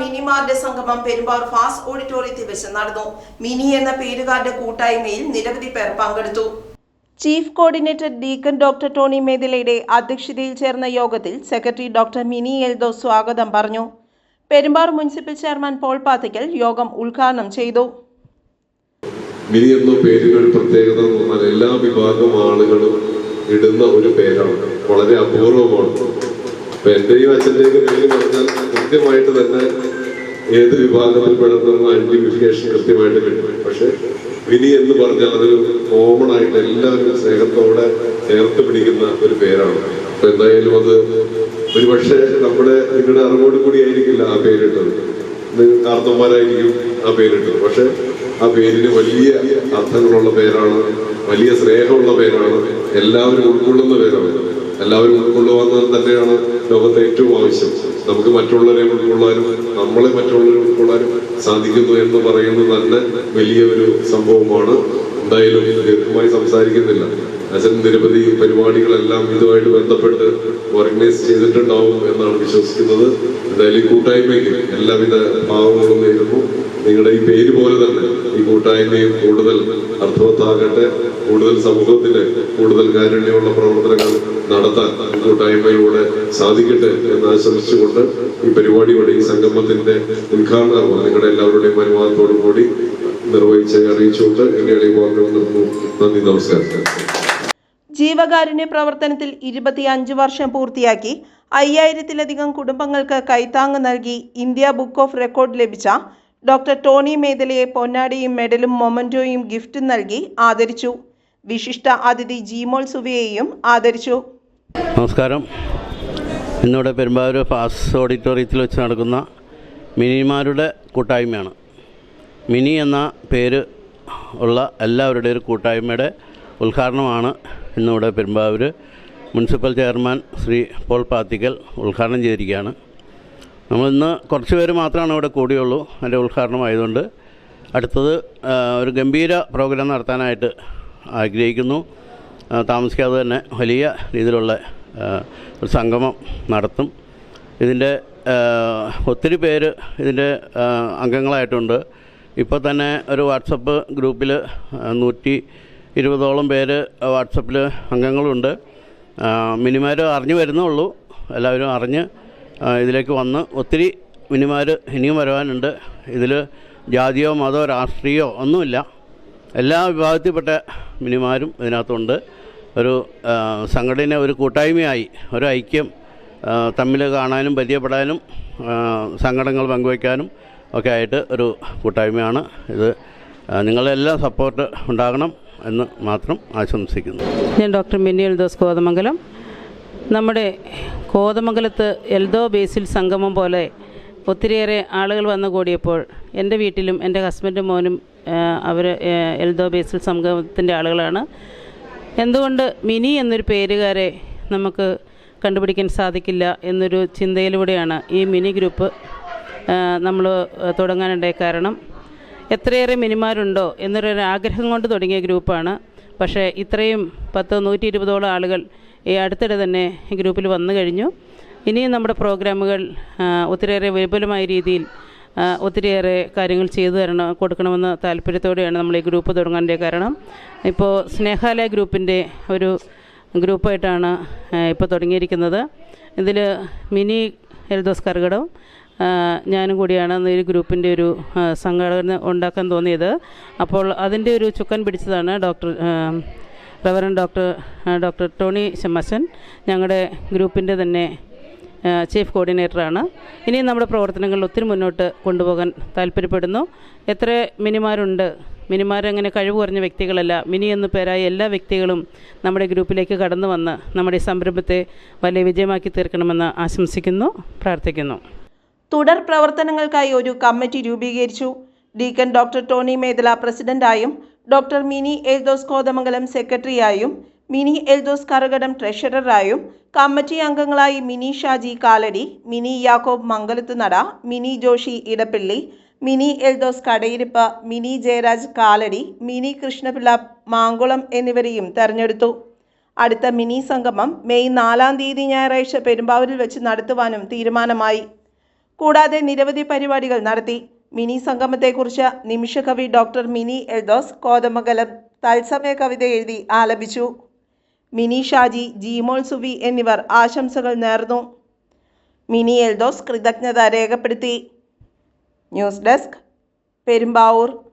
മിനിമാരുടെ സംഗമം പെരുമ്പാവൂർ ഫാസ്റ്റ് ഓഡിറ്റോറിയത്തിൽ വെച്ച് നടന്നു. മിനി എന്ന പേരുകാരുടെ കൂട്ടായ്മയിൽ നിരവധി പേർ പങ്കെടുത്തു. Chief coordinator deacon doctor Tony മേദിലയുടെ അധ്യക്ഷതയിൽ ചേർന്ന യോഗത്തിൽ സെക്രട്ടറി ഡോക്ടർ മിനി എൽദോ സ്വാഗതം പറഞ്ഞു. Perumbavoor municipal chairman Paul Pathikkal യോഗം ഉദ്ഘാടനം ചെയ്തു. മിനി എന്ന പേരുകൾ ഒരു പ്രത്യേകത എന്ന് പറഞ്ഞാൽ എല്ലാ വിഭാഗം ആളുകളും ഇടുന്ന ഒരു പേരാണ്. വളരെ അപൂർവമാണ്. അപ്പൊ എന്റെയും അച്ഛന്റെയും പേര് പറഞ്ഞാൽ കൃത്യമായിട്ട് തന്നെ ഏത് വിഭാഗത്തിൽപ്പെടുന്ന ഐഡന്റിഫിക്കേഷൻ കൃത്യമായിട്ട് കിട്ടും. പക്ഷെ വിനി എന്ന് പറഞ്ഞാൽ അതൊരു കോമൺ ആയിട്ട് എല്ലാവരും സ്നേഹത്തോടെ ചേർത്ത് പിടിക്കുന്ന ഒരു പേരാണ്. അപ്പൊ എന്തായാലും അത് ഒരുപക്ഷെ നമ്മുടെ നിങ്ങളുടെ അറിവോട് കൂടി ആയിരിക്കില്ല ആ പേരിട്ടത്. കാർത്തന്മാരായിരിക്കും ആ പേരിട്ടത്. പക്ഷെ ആ പേരിന് വലിയ അർത്ഥങ്ങളുള്ള പേരാണ് വലിയ സ്നേഹമുള്ള പേരാണ് എല്ലാവരും ഉൾക്കൊള്ളുന്ന പേരാണ്. എല്ലാവരും ഉൾക്കൊള്ളുവാൻ തന്നെയാണ് ലോകത്തെ ഏറ്റവും ആവശ്യം. നമുക്ക് മറ്റുള്ളവരെ ഉൾക്കൊള്ളാനും നമ്മളെ മറ്റുള്ളവരെ ഉൾക്കൊള്ളാനും സാധിക്കുന്നു എന്ന് പറയുന്നത് തന്നെ വലിയ ഒരു സംഭവമാണ്. എന്തായാലും ദീർഘമായി സംസാരിക്കുന്നില്ല. അച്ഛൻ നിരവധി പരിപാടികളെല്ലാം ഇതുമായിട്ട് ബന്ധപ്പെട്ട് ഓർഗനൈസ് ചെയ്തിട്ടുണ്ടാവും എന്നാണ് വിശ്വസിക്കുന്നത്. എന്തായാലും കൂട്ടായ്മയ്ക്ക് എല്ലാവിധ ഭാവങ്ങളും നേരുന്നു. നിങ്ങളുടെ ഈ പേര് പോലെ തന്നെ ഈ കൂട്ടായ്മയും കൂടുതൽ അർത്ഥവത്താകട്ടെ കൂടുതൽ സമൂഹത്തിന് കൂടുതൽ കാരുണ്യമുള്ള പ്രവർത്തനങ്ങൾ നടത്താൻ കൂട്ടായ്മയിലൂടെ സാധിക്കട്ടെ എന്ന് ആശംസിച്ചുകൊണ്ട് ഈ പരിപാടിയുടെ ഈ സംഗമത്തിന്റെ ഉദ്ഘാടനം നിങ്ങളുടെ എല്ലാവരുടെയും അനുവാദത്തോടു കൂടി നിർവഹിച്ച് അറിയിച്ചുകൊണ്ട് എന്റെ നന്ദി നമസ്കാരം. ജീവകാരുണ്യ പ്രവർത്തനത്തിൽ ഇരുപത്തിയഞ്ച് വർഷം പൂർത്തിയാക്കി അയ്യായിരത്തിലധികം കുടുംബങ്ങൾക്ക് കൈത്താങ്ങ് നൽകി ഇന്ത്യ ബുക്ക് ഓഫ് റെക്കോർഡ് ലഭിച്ച ഡോക്ടർ ടോണി മേദലയെ പൊന്നാടിയും മെഡലും മൊമന്റോയും ഗിഫ്റ്റ് നൽകി ആദരിച്ചു. വിശിഷ്ട അതിഥി ജീമോൾ സുവിയെയും ആദരിച്ചു. നമസ്കാരം. ഇന്നിവിടെ പെരുമ്പാവൂർ ഫാസ് ഓഡിറ്റോറിയത്തിൽ വെച്ച് നടക്കുന്ന മിനിമാരുടെ കൂട്ടായ്മയാണ്. മിനി എന്ന പേര് ഉള്ള എല്ലാവരുടെ ഒരു കൂട്ടായ്മയുടെ ഉദ്ഘാടനമാണ് ഇന്നിവിടെ Perumbavoor municipal chairman Shri Paul Pathikkal ഉദ്ഘാടനം ചെയ്തിരിക്കുകയാണ്. നമ്മളിന്ന് കുറച്ച് പേര് മാത്രമാണ് ഇവിടെ കൂടിയുള്ളൂ. അതിന്റെ ഉദ്ഘാടനമായതുകൊണ്ട്. അടുത്തത് ഒരു ഗംഭീര പ്രോഗ്രാം നടത്താനായിട്ട് ആഗ്രഹിക്കുന്നു. താമസിക്കാതെ തന്നെ വലിയ രീതിയിലുള്ള ഒരു സംഗമം നടത്തും. ഇതിന്റെ ഒത്തിരി പേര് ഇതിന്റെ അംഗങ്ങളായിട്ടുണ്ട്. ഇപ്പോൾ തന്നെ ഒരു വാട്സപ്പ് ഗ്രൂപ്പിൽ നൂറ്റി ഇരുപതോളം പേര് വാട്സപ്പിൽ അംഗങ്ങളുണ്ട്. മിനിമാരും അറിഞ്ഞു വരുന്നുള്ളൂ എല്ലാവരും അറിഞ്ഞ് ഇതിലേക്ക് വന്ന് ഒത്തിരി മിനിമാർ ഇനിയും വരുവാനുണ്ട്. ഇതിൽ ജാതിയോ മതോ രാഷ്ട്രീയമോ ഒന്നുമില്ല. എല്ലാ വിഭാഗത്തിൽപ്പെട്ട മിനിമാരും ഇതിനകത്തുണ്ട്. ഒരു സംഘടന ഒരു കൂട്ടായ്മയായി ഒരു ഐക്യം തമ്മിൽ കാണാനും പരിചയപ്പെടാനും സങ്കടങ്ങൾ പങ്കുവയ്ക്കാനും ഒക്കെ ആയിട്ട് ഒരു കൂട്ടായ്മയാണ് ഇത്. നിങ്ങളെല്ലാം സപ്പോർട്ട് ഉണ്ടാകണം എന്ന് മാത്രം ആശംസിക്കുന്നു. ഞാൻ ഡോക്ടർ മിന്നി എൽദോസ് കോതമംഗലം. നമ്മുടെ കോതമംഗലത്ത് എൽദോ ബേസിൽ സംഗമം പോലെ ഒത്തിരിയേറെ ആളുകൾ വന്നു കൂടിയപ്പോൾ എന്റെ വീട്ടിലും എന്റെ ഹസ്ബൻഡും മോനും അവർ എൽദോ ബേസിൽ സംഗമത്തിന്റെ ആളുകളാണ്. എന്തുകൊണ്ട് മിനി എന്നൊരു പേരുകാരെ നമുക്ക് കണ്ടുപിടിക്കാൻ സാധിക്കില്ല എന്നൊരു ചിന്തയിലൂടെയാണ് ഈ മിനി ഗ്രൂപ്പ് നമ്മൾ തുടങ്ങാനുണ്ടായ കാരണം. എത്രയേറെ മിനിമാരുണ്ടോ എന്നൊരു ആഗ്രഹം കൊണ്ട് തുടങ്ങിയ ഗ്രൂപ്പാണ്. പക്ഷേ ഇത്രയും പത്ത് നൂറ്റി ഇരുപതോളം ആളുകൾ ഈ അടുത്തിടെ തന്നെ ഈ ഗ്രൂപ്പിൽ വന്നു കഴിഞ്ഞു. ഇനിയും നമ്മുടെ പ്രോഗ്രാമുകൾ ഒത്തിരിയേറെ വിപുലമായ രീതിയിൽ ഒത്തിരിയേറെ കാര്യങ്ങൾ ചെയ്തു തരണം കൊടുക്കണമെന്ന താല്പര്യത്തോടെയാണ് നമ്മൾ ഈ ഗ്രൂപ്പ് തുടങ്ങാന്റെ കാരണം. ഇപ്പോൾ സ്നേഹാലയ ഗ്രൂപ്പിന്റെ ഒരു ഗ്രൂപ്പായിട്ടാണ് ഇപ്പോൾ തുടങ്ങിയിരിക്കുന്നത്. ഇതിൽ മിനി എൽദോസ് കർഗടം ആ, ഞാനും കൂടിയാണ് ഒരു ഗ്രൂപ്പിന്റെ ഒരു സംഘാടകന് ഉണ്ടാക്കാൻ തോന്നിയത്. അപ്പോൾ അതിന്റെ ഒരു ചുക്കൻ പിടിച്ചതാണ് doctor reverend doctor doctor Tony Shammasan ഞങ്ങളുടെ ഗ്രൂപ്പിന്റെ തന്നെ ചീഫ് കോർഡിനേറ്ററാണ്. ഇനിയും നമ്മുടെ പ്രവർത്തനങ്ങൾ ഒത്തിരി മുന്നോട്ട് കൊണ്ടുപോകാൻ താല്പര്യപ്പെടുന്നു. എത്ര മിനിമാരുണ്ട്? മിനിമാരങ്ങനെ കഴിവ് കുറഞ്ഞ വ്യക്തികളല്ല. മിനി എന്നു പേരായ എല്ലാ വ്യക്തികളും നമ്മുടെ ഗ്രൂപ്പിലേക്ക് കടന്നു വന്ന് നമ്മുടെ സംരംഭത്തെ വലിയ വിജയമാക്കി തീർക്കണമെന്ന് ആശംസിക്കുന്നു പ്രാർത്ഥിക്കുന്നു. തുടർ പ്രവർത്തനങ്ങൾക്കായി ഒരു കമ്മിറ്റി രൂപീകരിച്ചു. ഡീക്കൻ ഡോക്ടർ ടോണി മേദല പ്രസിഡന്റായും ഡോക്ടർ മിനി എൽദോസ് കോതമംഗലം സെക്രട്ടറിയായും മിനി എൽദോസ് കറുകടം ട്രഷററായും കമ്മിറ്റി അംഗങ്ങളായി മിനി ഷാജി കാലടി മിനി യാക്കോബ് മംഗലത്ത് നട മിനി ജോഷി ഇടപ്പള്ളി മിനി എൽദോസ് കടയിരിപ്പ് മിനി ജയരാജ് കാലടി മിനി കൃഷ്ണപിള്ള മാങ്കുളം എന്നിവരെയും തെരഞ്ഞെടുത്തു. അടുത്ത മിനി സംഗമം മെയ് നാലാം തീയതി ഞായറാഴ്ച പെരുമ്പാവൂരിൽ വെച്ച് നടത്തുവാനും തീരുമാനമായി. കൂടാതെ നിരവധി പരിപാടികൾ നടത്തി. മിനി സംഗമത്തെക്കുറിച്ച് നിമിഷകവി ഡോക്ടർ മിനി എൽദോസ് കോതമംഗലം തത്സമയ കവിത എഴുതി ആലപിച്ചു. മിനി ഷാജി ജീമോൾ സുവി എന്നിവർ ആശംസകൾ നേർന്നു. മിനി എൽദോസ് കൃതജ്ഞത രേഖപ്പെടുത്തി. News desk Perumbavoor.